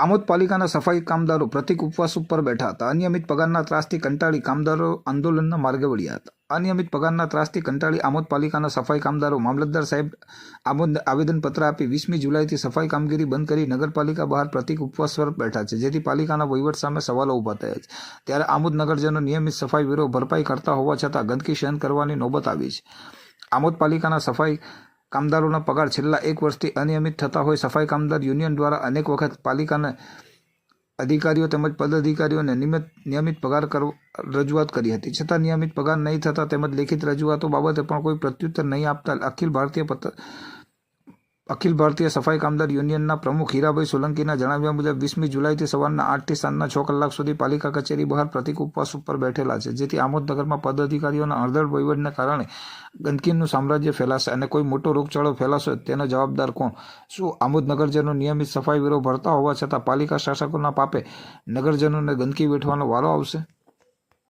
આમોદ પાલિકાના સફાઈ કામદારો પ્રતિક ઉપવાસ ઉપર બેઠા હતા. અનિયમિત પગારના ત્રાસથી કંટાળી કામદારો આંદોલનના માર્ગે વળ્યા હતા. અનિયમિત પગારના ત્રાસથી કંટાળી આમોદ પાલિકાના સફાઈ કામદારો મામલતદાર સાહેબ આમોદ આવેદનપત્ર આપી વીસમી જુલાઈથી સફાઈ કામગીરી બંધ કરી નગરપાલિકા બહાર પ્રતિક ઉપવાસ પર બેઠા છે, જેથી પાલિકાના વહીવટ સામે સવાલો ઊભા થયા છે. ત્યારે આમોદ નગરજનો નિયમિત સફાઈ વીરો ભરપાઈ કરતા હોવા છતાં ગંદકી સહન કરવાની નોબત આવી છે. આમોદ પાલિકાના સફાઈ કામદારોના પગાર છેલ્લા એક વર્ષથી અનિયમિત થતા હોય. સફાઈ કામદાર યુનિયન દ્વારા અનેક વખત પાલિકાના અધિકારીઓ તેમજ પદાધિકારીઓને નિયમિત નિયમિત પગાર કરવા રજૂઆત કરી હતી. છતાં નિયમિત પગાર નહીં થતા તેમજ લેખિત રજૂઆતો બાબતે પણ કોઈ પ્રત્યુત્તર નહીં આપતા અખિલ ભારતીય પત્ર અખિલ ભારતીય સફાઈ કામદાર યુનિયનના પ્રમુખ હીરાભાઈ સોલંકીના જણાવ્યા મુજબ વીસમી જુલાઈથી સવારના આઠથી સાંજના છ કલાક સુધી પાલિકા કચેરી બહાર પ્રતિક ઉપવાસ ઉપર બેઠેલા છે, જેથી આમોદનગરમાં પદાધિકારીઓના અણધડ વહીવટને કારણે ગંદકીનું સામ્રાજ્ય ફેલાશે અને કોઈ મોટો રોગચાળો ફેલાશે તેનો જવાબદાર કોણ? શું આમોદ નગરજનો નિયમિત સફાઈ વેરો ભરતા હોવા છતાં પાલિકા શાસકોના પાપે નગરજનોને ગંદકી વેઠવાનો વારો આવશે?